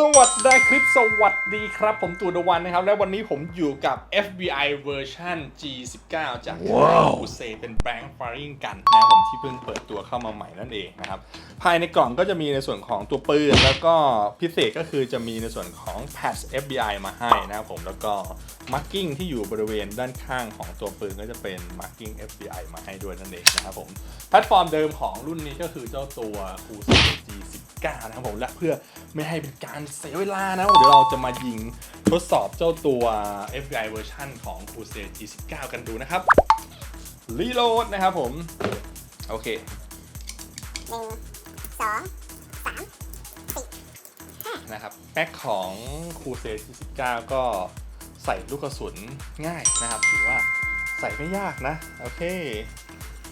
สวัสดีคลิปสวัสดีครับ ผมตูดวันนะครับ และวันนี้ผมอยู่กับ FBI version G19 จากอูเซเป็นแบงค์ฟาริงกันนะผมที่เพิ่งเปิดตัวเข้ามาใหม่นั่นเองนะครับ ภายในกล่องก็จะมีในส่วนของตัวปืน แล้วก็พิเศษก็คือจะมีในส่วนของแพด FBI มาให้นะครับผมแล้วก็มาร์กิ้งที่อยู่บริเวณด้านข้างของตัวปืนก็จะเป็นมาร์กิ้ง FBI มาให้ด้วยนั่นเองนะครับผมแพลตฟอร์มเดิมของรุ่นนี้ก็คือเจ้าตัวอูเซ G19 ก้านะครับผมและเพื่อไม่ให้เป็นการเสียเวลานะเดี๋ยวเราจะมายิงทดสอบเจ้าตัว FBI เวอร์ชันของ Crusade G19 กันดูนะครับรีโหลดนะครับผม โอเคหนึ่งสองสามสี่นะครับแพ็คของคูเ G19 ก็ใส่ลูกกระสุนง่ายนะครับ ถือว่าใส่ไม่ยากนะ โอเค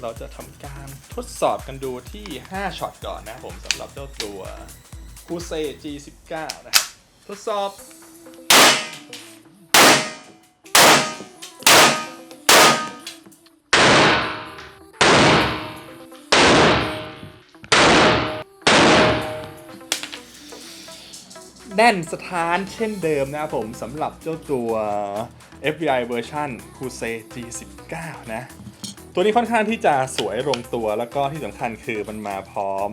เราจะทำการทดสอบกันดูที่ 5ช็อตก่อนนะผมสำหรับเจ้าตัวคูเซ G19 นะครับทดสอบแน่นสถานเช่นเดิมนะครับผมสำหรับเจ้าตัว FBI เวอร์ชัน c r u s a G19 นะ ตัวนี้ค่อนข้างที่จะสวยลงตัวแล้วก็ที่สำคัญคือมันมาพร้อม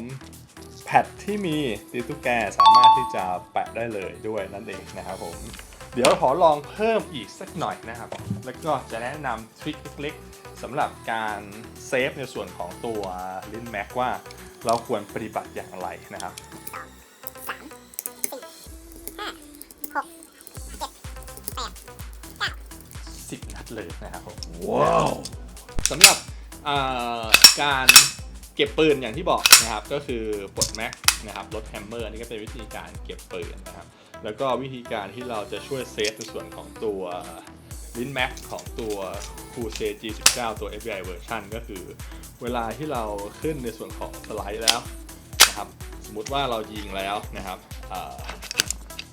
แพดที่มีตีตุ๊กแกสามารถที่จะแปะได้เลยด้วยนั่นเองนะครับผม เดี๋ยวขอลองเพิ่มอีกสักหน่อยนะครับ แล้วก็จะแนะนำทริคเล็กๆสำหรับการเซฟในส่วนของตัวลิ้นแม็กว่าเราควรปฏิบัติอย่างไรนะครับสามสี่ห้าหกเจ็ดแปดเก้า10นัดเลยนะครับผมว้าว สำหรับการเก็บปืนอย่างที่บอกนะครับ ก็คือปลดแม็กนะครับลดแฮมเมอร์นี่ก็เป็นวิธีการเก็บปืนนะครับ แล้วก็วิธีการที่เราจะช่วยเซฟในส่วนของตัวลิ้นแม็กของตัวคูเซ G19 ตัว FBI เวอร์ชันก็คือเวลาที่เราขึ้นในส่วนของสไลด์แล้วนะครับ สมมุติว่าเรายิงแล้วนะครับ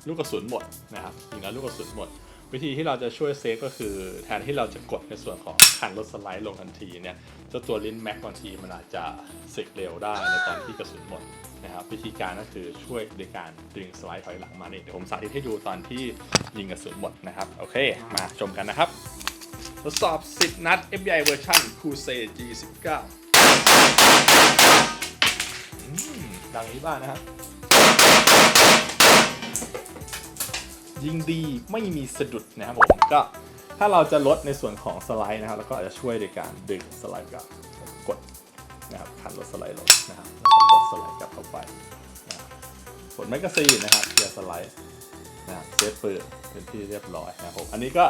ลูกกระสุนหมดนะครับยิงแล้วลูกกระสุนหมด วิธีที่เราจะช่วยเซฟก็คือแทนที่เราจะกดในส่วนของคันรถสไลด์ลงทันทีเนี่ยเจ้าตัวลิ้นแม็กบางทีมันอาจจะสึกเร็วได้ในตอนที่กระสุนหมดนะครับวิธีการก็คือช่วยในการดึงสไลด์ถอยหลังมาเนี่ยเดี๋ยวผมสาธิตให้ดูตอนที่ยิงกระสุนหมดนะครับโอเค มาชมกันนะครับ ทดสอบ 10 นัด FBI เวอร์ชัน Crusade G19 ดังนี้บ้างนะครับ ยิ่งดีไม่มีสะดุดนะครับผมก็ถ้าเราจะลดในส่วนของสไลด์นะครับ แล้วก็อาจจะช่วยในการดึงสไลด์กลับกดนะครับคันลดสไลด์ลงนะครับแล้วก็กดสไลด์กลับเข้าไปนะกดแมกกาซีนนะครับเคลียร์สไลด์นะเซฟปืนเป็นที่เรียบร้อยนะครับผมอันนี้ก็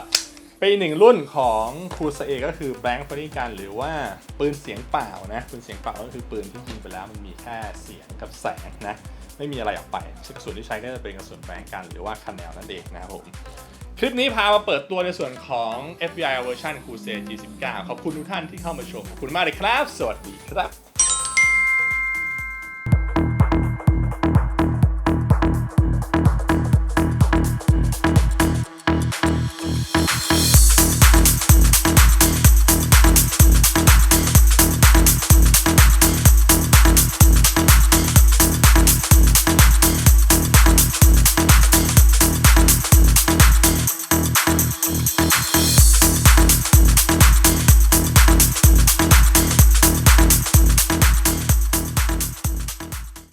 เป็นอีกหนึ่งรุ่นของคูซาเอก็คือแบงค์ฟาริกันหรือว่าปืนเสียงเปล่านะปืนเสียงเปล่าก็คือปืนที่ยิงไปแล้วมันมีแค่เสียงกับแสงนะ ไม่มีอะไรออกไปกระสุนที่ใช้ก็จะเป็นกระสุนแบงกันหรือว่าคันแนวนั่นเองนะครับผมคลิปนี้พามาเปิดตัวในส่วนของ FBI version Crusade G19 ขอบคุณทุกท่านที่เข้ามาชมขอบคุณมากเลยครับ สวัสดีครับ